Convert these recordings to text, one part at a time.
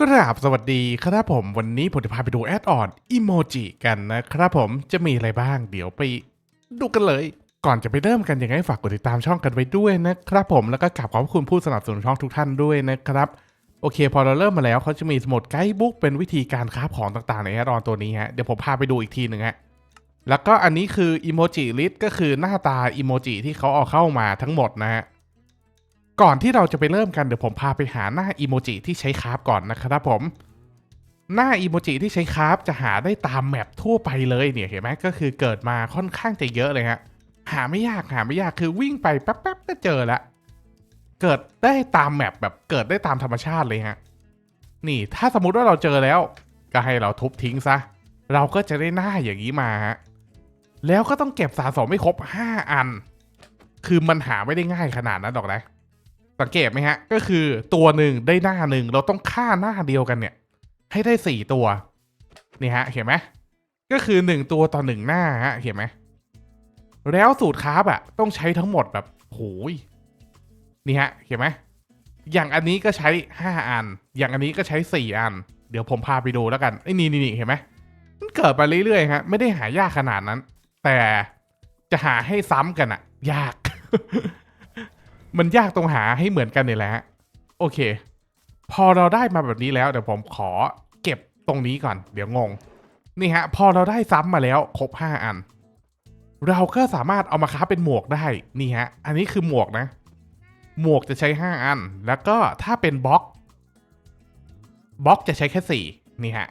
กราบสวัสดีครับผมวันนี้ผมจะพาไปดูแอดออนอิโมจิกันนะครับผมจะมีอะไรบ้างเดี๋ยวไปดูกันเลย ก่อนจะไปเริ่มกันยังไงฝากกดติดตามช่องกันไว้ด้วยนะครับผมแล้วก็กราบขอบพระคุณผู้สนับสนุนช่องทุกท่านด้วยนะครับ โอเค พอเราเริ่มมาแล้วเขาจะมีสมุดไกด์บุ๊กเป็นวิธีการค้าของต่างๆในแอดออนตัวนี้ฮะเดี๋ยวผมพาไปดูอีกทีหนึ่งฮะแล้วก็อันนี้คืออิโมจิลิสก็คือหน้าตาอิโมจิที่เขาเอาเข้ามาทั้งหมดนะฮะ ก่อนที่เราจะไปเริ่มกันเดี๋ยวผมพาไปหาหน้าอีโมจิที่ใช้คราฟก่อนนะครับผม หน้าอีโมจิที่ใช้คราฟจะหาได้ตามแมปทั่วไปเลยเนี่ยเห็นไหมก็คือเกิดมาค่อนข้างจะเยอะเลยฮะหาไม่ยากหาไม่ยากคือวิ่งไปแป๊บๆก็เจอละเกิดได้ตามแมปแบบเกิดได้ตามธรรมชาติเลยฮะนี่ถ้าสมมุติว่าเราเจอแล้ว ก็ให้เราทุบทิ้งซะ เราก็จะได้หน้าอย่างนี้มาฮะแล้วก็ต้องเก็บสะสมไม่ครบ 5 อัน คือมันหาไม่ได้ง่ายขนาดนั้นหรอกนะ สังเกตไหมฮะ ก็คือตัวหนึ่งได้หน้าหนึ่งเราต้องฆ่าหน้าเดียวกันเนี่ย ให้ได้สี่ตัว นี่ฮะ เห็นไหมก็คือหนึ่งตัวต่อหนึ่งหน้าฮะ เห็นไหมแล้วสูตรคราฟอะต้องใช้ทั้งหมดแบบโหยนี่ฮะ เห็นไหมอย่างอันนี้ก็ใช้ห้าอัน อย่างอันนี้ก็ใช้สี่อัน เดี๋ยวผมพาไปดูแล้วกันไอ้นี่นี่เห็นไหมมันเกิดไปเรื่อยๆฮะไม่ได้หายากขนาดนั้น แต่จะหาให้ซ้ำกันอะยาก มันยากตรงหาให้เหมือนกันนี่แหละโอเค พอเราได้มาแบบนี้แล้วเดี๋ยวผมขอเก็บตรงนี้ก่อน เดี๋ยวงง นี่ฮะ พอเราได้ซ้ำมาแล้วครบห้าอัน เราก็สามารถเอามาค้าเป็นหมวกได้นี่ฮะ อันนี้คือหมวกนะ หมวกจะใช้ห้าอัน แล้วก็ถ้าเป็นบล็อกบล็อกจะใช้แค่สี่นี่ฮะ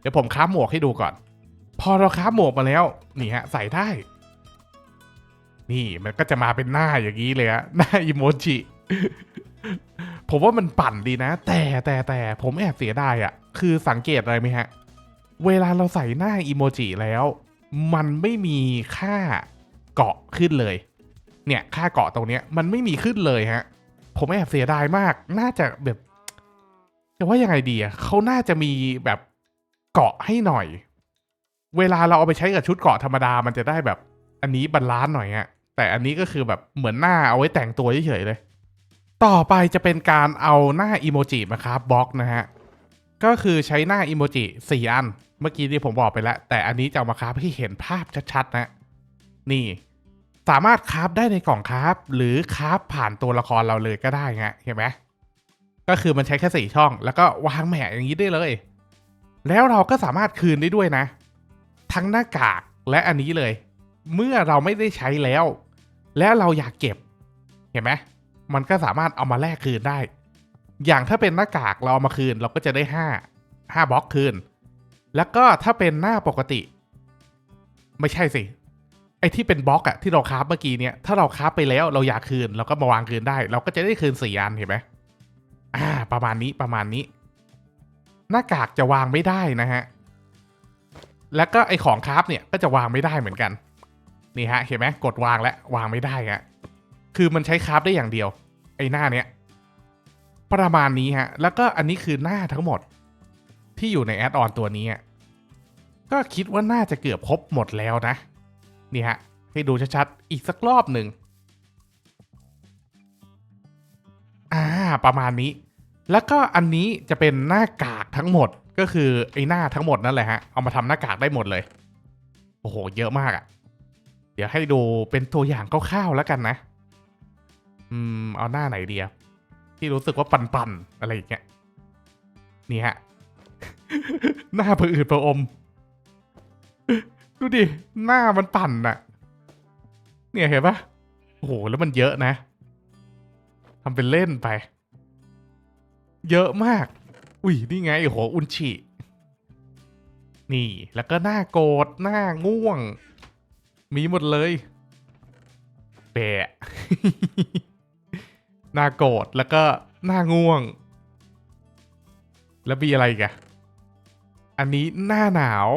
เดี๋ยวผมค้าหมวกให้ดูก่อน พอเราค้าหมวกมาแล้ว นี่ฮะ ใส่ได้ นี่มันก็จะมาเป็นหน้าอย่างนี้เลยฮะหน้าอิโมจิผมว่ามันปั่นดีนะ แต่แต่แต่ผมแอบเสียดายอะ่ะคือสังเกตอะไรไหมฮะ เวลาเราใส่หน้าอิโมจิแล้ว มันไม่มีค่าเกาะขึ้นเลย เนี่ยค่าเกาะตรงเนี้ยมันไม่มีขึ้นเลยฮะ ผมแอบเสียดายมาก น่าจะแบบจะว่ายังไงดีอะเขาน่าจะมีแบบเกาะให้หน่อย เวลาเราเอาไปใช้กับชุดเกาะธรรมดามันจะได้แบบ อันนี้บรรลานซ์หน่อยฮะ แต่อันนี้ก็คือแบบเหมือนหน้าเอาไว้แต่งตัวเฉยๆเลย ต่อไปจะเป็นการเอาหน้าอีโมจิมาครับบล็อกนะฮะ ก็คือใช้หน้าอีโมจิสี่อัน เมื่อกี้ที่ผมบอกไปแล้ว แต่อันนี้จะเอามาคราฟให้เห็นภาพชัดๆนะ นี่สามารถคราฟได้ในกล่องคราฟหรือคราฟผ่านตัวละครเราเลยก็ได้ฮะเห็นไหมก็คือมันใช้แค่สี่ช่อง แล้วก็วางแหมอย่างนี้ได้เลย แล้วเราก็สามารถคืนได้ด้วยนะ ทั้งหน้ากากและอันนี้เลย เมื่อเราไม่ได้ใช้แล้ว แล้วเราอยากเก็บ เห็นไหมมันก็สามารถเอามาแลกคืนได้ อย่างถ้าเป็นหน้ากากเราเอามาคืนเราก็จะได้ห้าห้าบล็อกคืน แล้วก็ถ้าเป็นหน้าปกติ ไม่ใช่สิไอ้ที่เป็นบล็อกอะที่เราคราฟเมื่อกี้เนี่ยถ้าเราคราฟไปแล้วเราอยากคืนเราก็มาวางคืนได้ เราก็จะได้คืนสี่อันเห็นไหมอ่า ประมาณนี้ประมาณนี้ หน้ากากจะวางไม่ได้นะฮะแล้วก็ไอของคราฟเนี่ยก็จะวางไม่ได้เหมือนกัน นี่ฮะเห็นไหมกดวางแล้ววางไม่ได้ฮะคือมันใช้คราฟได้อย่างเดียว ไอ้หน้าเนี้ยประมาณนี้ฮะ แล้วก็อันนี้คือหน้าทั้งหมด ที่อยู่ในแอดออนตัวนี้ก็คิดว่าน่าจะเกือบครบหมดแล้วนะ นี่ฮะ ให้ดูชัดๆ อีกสักรอบหนึ่งอ่า ประมาณนี้ แล้วก็อันนี้จะเป็นหน้ากากทั้งหมด ก็คือไอ้หน้าทั้งหมดนั่นแหละฮะ เอามาทำหน้ากากได้หมดเลย โอ้โห เยอะมากอะ่ะ เดี๋ยวให้ดูเป็นตัวอย่างคร่าวๆแล้วกันนะ อืม เอาหน้าไหนดีอะที่รู้สึกว่าปันๆอะไรอย่างเงี้ย นี่ฮะ หน้าผืดประอม ดูดิ หน้ามันปั่นอะเนี่ยเห็นปะโอ้โห แล้วมันเยอะนะทำเป็นเล่นไป เยอะมาก อุ้ย นี่ไงโอ้โหอุนชิ นี่ แล้วก็หน้าโกรธหน้าง่วง มีหมดเลยแปะหน้าโกรธแล้วก็หน้าง่วง แล้วมีอะไรกันอันนี้หน้าหนาว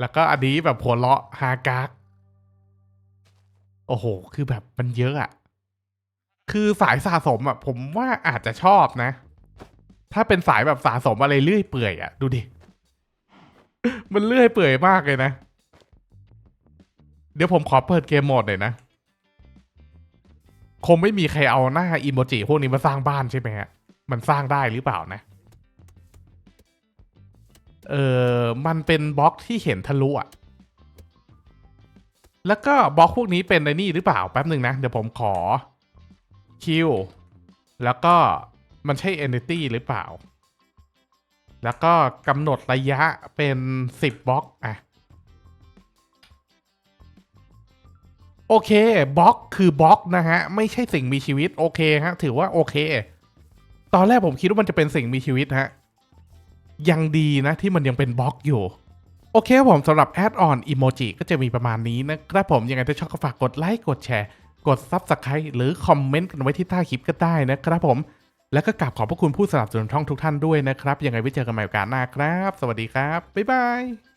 แล้วก็อันนี้แบบหัวเราะฮากากโอ้โห คือแบบมันเยอะอะคือสายสะสมอะผมว่าอาจจะชอบนะ ถ้าเป็นสายแบบสะสมอะไรเลื่อยเปื่อยอะดูดิ มันเลื่อยเปื่อยมากเลยนะ เดี๋ยวผมขอเปิดเกมโหมดหน่อยนะ คงไม่มีใครเอาหน้าอีโมจิพวกนี้มาสร้างบ้านใช่ไหมฮะ มันสร้างได้หรือเปล่านะ เออมันเป็นบล็อกที่เห็นทะลุอะแล้วก็บล็อกพวกนี้เป็นไอ้นี่หรือเปล่าแป๊บหนึ่งนะ เดี๋ยวผมขอคิวแล้วก็มันใช่ entity หรือเปล่า แล้วก็กำหนดระยะเป็น 10บล็อกอะ โอเคบล็อกคือบล็อกนะฮะ ไม่ใช่สิ่งมีชีวิตโอเคฮะ ถือว่าโอเค ตอนแรกผมคิดว่ามันจะเป็นสิ่งมีชีวิตฮะ ยังดีนะที่มันยังเป็นบล็อกอยู่ โอเคครับผมสำหรับแอดออนอิโมจิก็จะมีประมาณนี้นะครับผมยังไงถ้าชอบก็ฝากกดไลค์กดแชร์ กด Subscribe หรือคอมเมนต์กันไว้ที่ใต้คลิปก็ได้นะครับผม แล้วก็กราบขอบพระคุณผู้สนับสนุนช่องทุกท่านด้วยนะครับยังไงไว้เจอกันใหม่โอกาสหน้าครับ สวัสดีครับบ๊ายบาย